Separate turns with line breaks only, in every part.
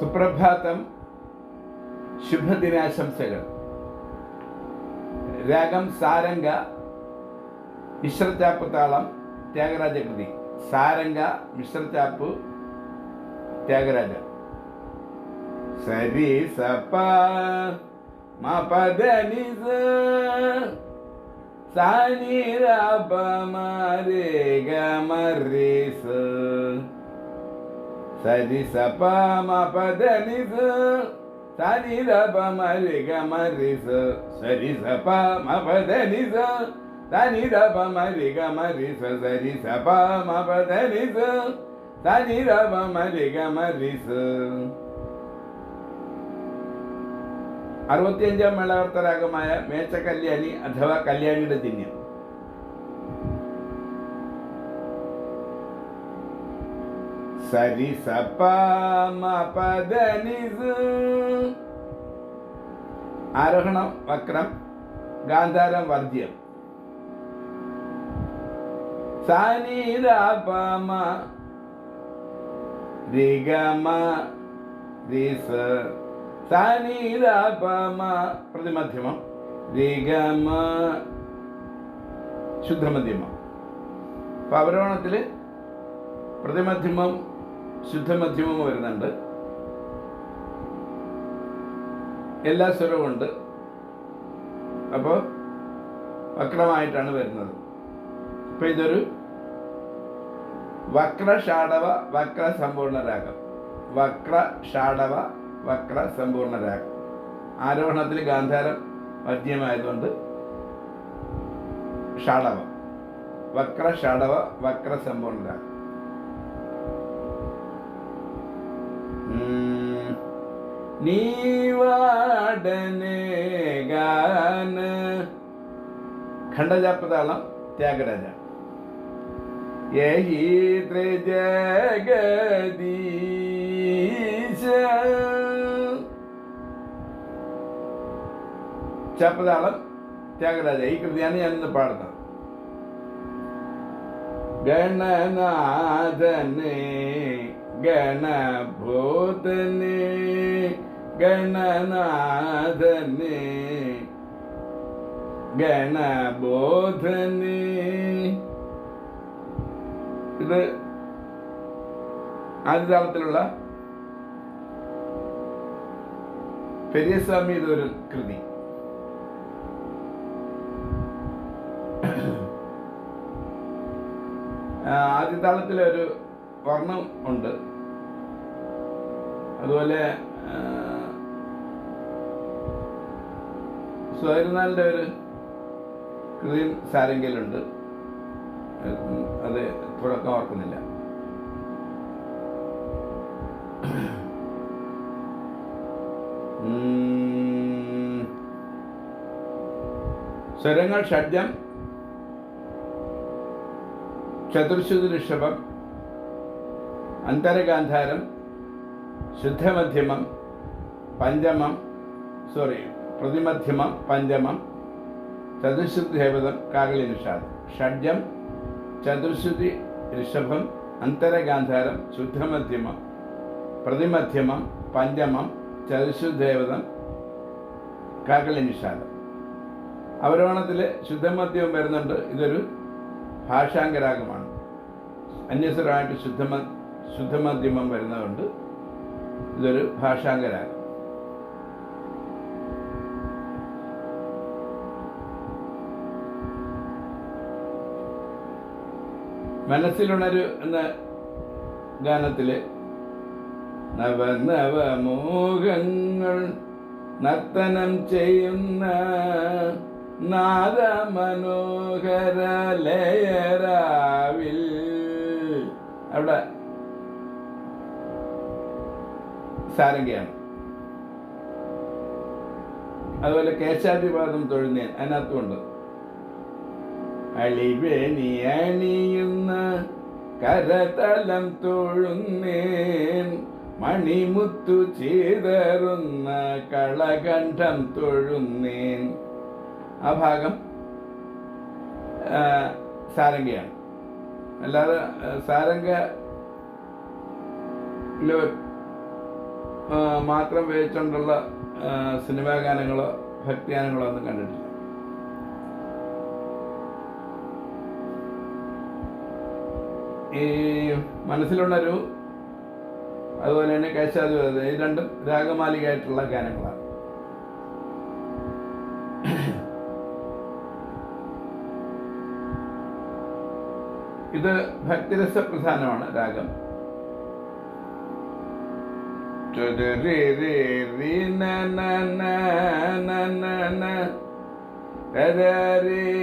సుప్రభాతం శుభ దినాశంసలు రాగం సారంగ మిశ్రతాపు తాళం త్యాగరాజ కృతి సారంగ మిశ్రచాపు త్యాగరాజ. సరి సప మా పద నిజ. సాని రే గ మర్రి సా. సరి సప మదని సరి రప మరి గమరి సరి సప మదని సని రప మరి గమరి సరి సప మదని సని రప మరి గమరి ಅರವತ್ತೆಂಜಾಂ ಮೇಳಾವರ್ತ ರಾಗಮಾಯ ಮೇಚ ಕಲ್ಯಾಣಿ ಅಥವಾ ಕಲ್ಯಾಣಿಡ ದಿನ್ಯ സപ പദ ആരോഹണം വക്രം ഗാന്ധാരം വർജ്യം സാനിരാപമ രിഗമ റിസ സാനിരാപമ പ്രതിമധ്യമം രിഗമ ശുദ്ധമധ്യമം അപ്പൊ അവരോഹണത്തിൽ പ്രതിമധ്യമം ശുദ്ധമധ്യമം വരുന്നുണ്ട്. എല്ലാ സ്വരവും ഉണ്ട്. അപ്പോൾ വക്രമായിട്ടാണ് വരുന്നത്. ഇപ്പൊ ഇതൊരു വക്ര ഷാഡവ വക്ര സമ്പൂർണ രാഗം വക്ര ഷാഡവ വക്ര സമ്പൂർണ രാഗം ആരോഹണത്തിൽ ഗാന്ധാരം മധ്യമായതുകൊണ്ട് ഷാഡവ വക്ര ഷാഡവ വക്ര സമ്പൂർണ രാഗം ഉം. നീവാടനെ ഗാന. ഖണ്ഡജാപ്പതാളം ത്യാഗരാജ. യഹി ത്രിജഗദീശ ചാപ്പതാളം ത്യാഗരാജ. ഈ കൃതിയാണ് ഞാൻ ഇന്ന് പാടുന്നത്. ഗണനാഥനെ ഗണഭൂതനെ ഗണനാഥനെ. ഗണബോധനെ. ഇത് ആദ്യതാളത്തിലുള്ള പെരിയസ്വാമി ഇതൊരു കൃതി. ആദ്യ ആദ്യതാളത്തിലെ ഒരു വർണം ഉണ്ട് അതുപോലെ ആ, ഒരു കൃതി സാരംഗിലുണ്ട് അത് തുടക്കം ഓർക്കുന്നില്ല. സ്വരങ്ങൾ ഷഡ്ജം ചതുർശ്രുതി ഋഷഭം അന്തരഗാന്ധാരം ശുദ്ധമധ്യമം പഞ്ചമം സോറി പ്രതിമധ്യമം പഞ്ചമം ചതുശ്രുതി ഹേവതം കാകളി നിഷാദം ഷഡ്ജം ചതുശ്രുതി ഋഷഭം അന്തരഗാന്ധാരം ശുദ്ധമധ്യമം പ്രതിമധ്യമം പഞ്ചമം ചതുശ്രുദേവതം കാകളി നിഷാദം അവരോണത്തിൽ ശുദ്ധമധ്യമം വരുന്നുണ്ട്. ഇതൊരു ഭാഷാംഗരാഗമാണ് അന്യസ്വരമായിട്ട് ശുദ്ധമ ശുദ്ധമധ്യമം വരുന്നതുകൊണ്ട് ഇതൊരു ഭാഷാങ്കരാണ്. മനസ്സിലുണരു എന്ന ഗാനത്തിൽ നവ നവ മോഹങ്ങൾ നർത്തനം ചെയ്യുന്ന നാദമനോഹര ലയരാവിൽ. അവിടെ സാരംഗിയാണ് അതുപോലെ കേശാധിപാദം തൊഴുന്നേൻ അതിനകത്തുമുണ്ട് അളിവേണി അണിയുന്ന കരതലം തൊഴുന്നേൻ മണിമുത്തു ചേതറുന്ന കളകണ്ഠം തൊഴുന്നേൻ. ആ ഭാഗം സാരംഗയാണ്. അല്ലാതെ സാരംഗ മാത്രം ഉപയോഗിച്ചുകൊണ്ടുള്ള ആ, സിനിമാ ഗാനങ്ങളോ ഭക്തിഗാനങ്ങളോ ഒന്നും കണ്ടിട്ടില്ല. ഈ മനസ്സിലുള്ളൊരു അതുപോലെ തന്നെ കേശാധിപതി ഈ രണ്ടും രാഗമാലികയായിട്ടുള്ള ഗാനങ്ങളാണ്. ഇത് ഭക്തിരസ പ്രധാനമാണ് രാഗം. రే రే రే రే రే రే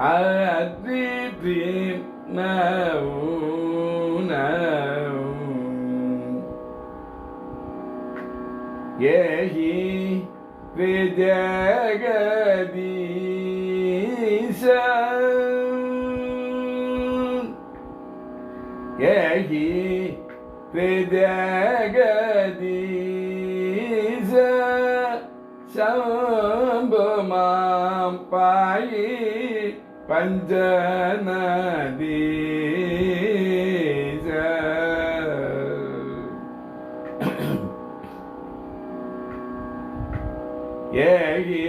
الذي نعون يهي بدقديسا يهي بدقديسا سوى பாயி பஞ்சநதி ஏகி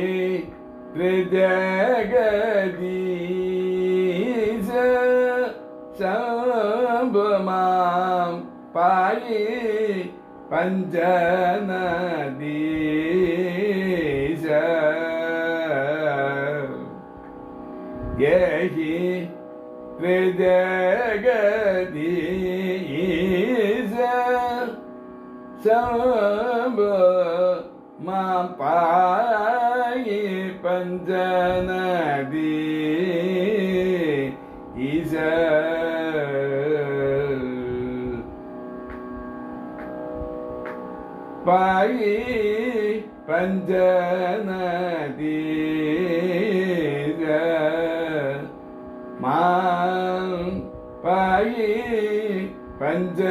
திரிஜகதீச சம்பமாம் பாயி பஞ்சநதீச gehi vedegadize sabı mapayi pancanadi ize payi pancanadi ize மாயி பஞ்சநதீச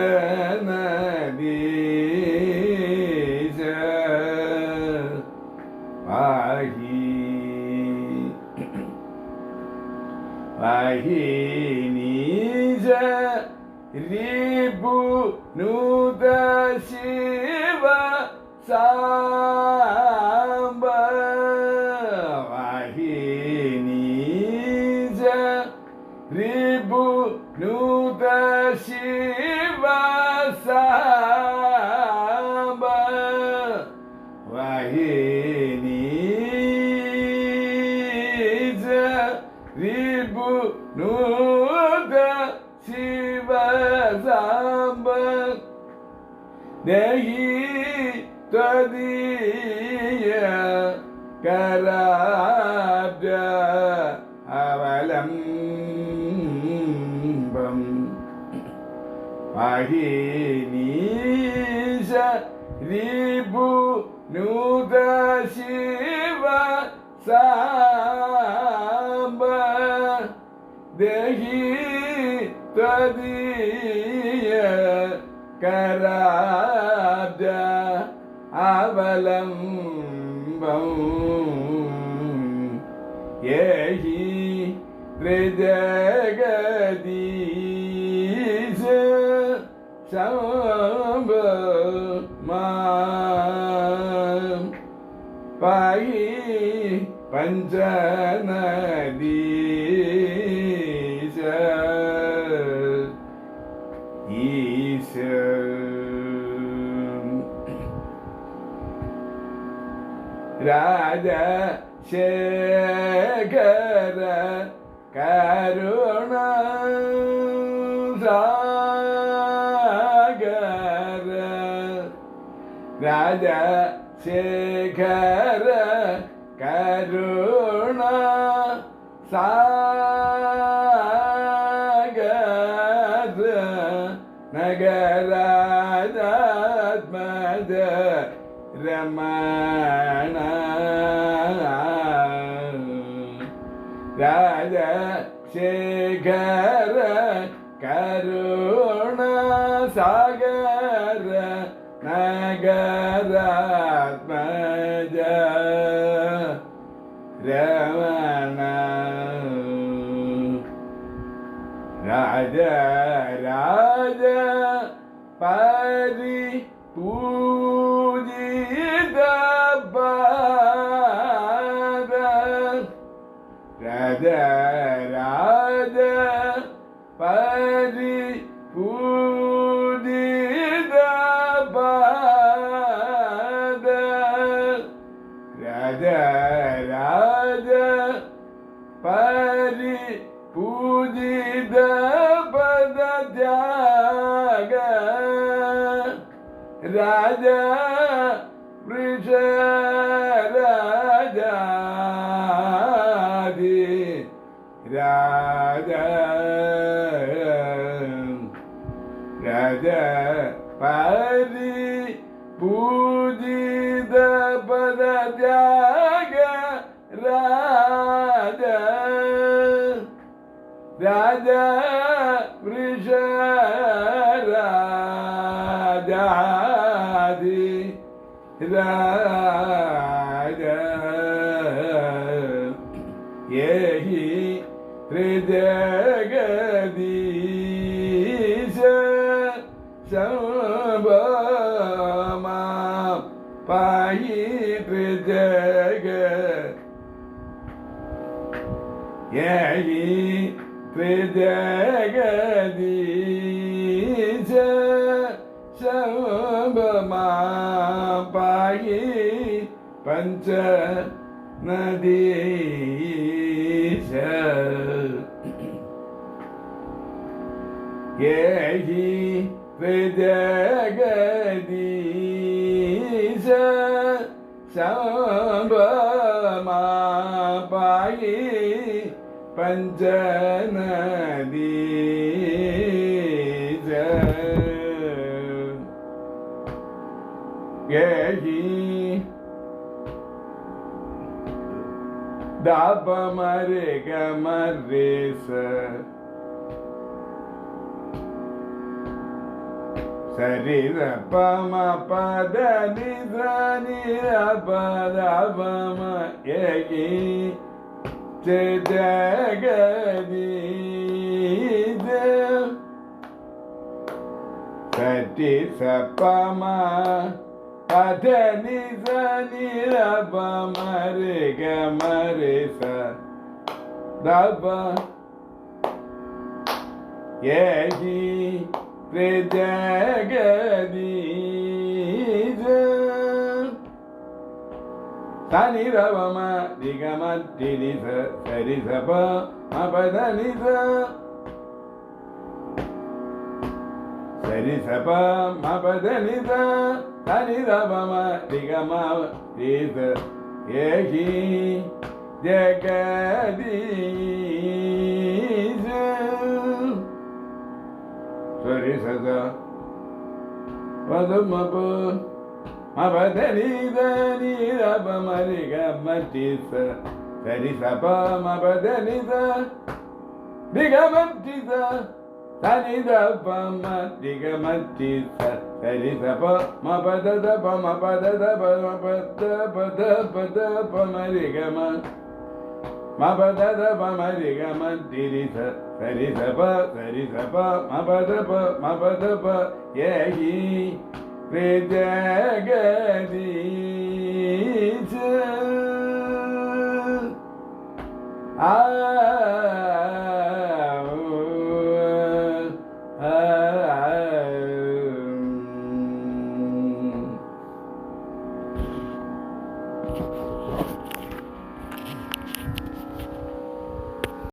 பாகி பாகி நீஜ ரிபு நூத சிவ சா സാംബ ദേഹി ത്വദീയ കരാബ്ജ അവലംബം അഹിനീശ റിപു നൂത ശിവ സാംബ ദേഹി ത്വദീയ കരാജ അവലംബം യേഹി ത്രിജഗദീശ ശംഭ മാം. പായി പഞ്ചനദീശ രാജശേഖര കരുണ സാഗര രാജശേഖര കരുണ സാഗര നഗരാജാത്മജ രമണ சேகர கருண சாகர நகராத்மஜ ரமண ராஜ ராஜ பரி பூ raja pari pujida pada jaga raja prisa raja raja raja pari pujida pada jaga دعا رجال دعادي دعا يهي ردقدي سنبا ما باي ردقدي يهي Fidege dice Şevbıma payi Panca nadise Gehi fidege dice Şevbıma Panchanadi ஏகி தாப மரே கமரேச சரி பம பத நித நிப ஏகி ஜகதீது சட்டி சப்பமா பதனி சனிரப மருக மரிச ரப ஏகி ஜகதீ తని రవమ దిగమద్ది సరి సప మపదని సరి సప మపదని తని రవమ దిగమ ఏహి జగదీశ. సరి సద. పదమపు మపదరి దని రప మరి గమ టిస సరి సప మపదని ద దిగమ టిస సని దప మ దిగమ టిస సరి సప మపద దప మపద దప మపద పద పద ప మరి గమ మపద దప మరి గమ తిరిస సరి సప సరి సప మపద ప మపద ప ఏహి veda gediydi. Ah.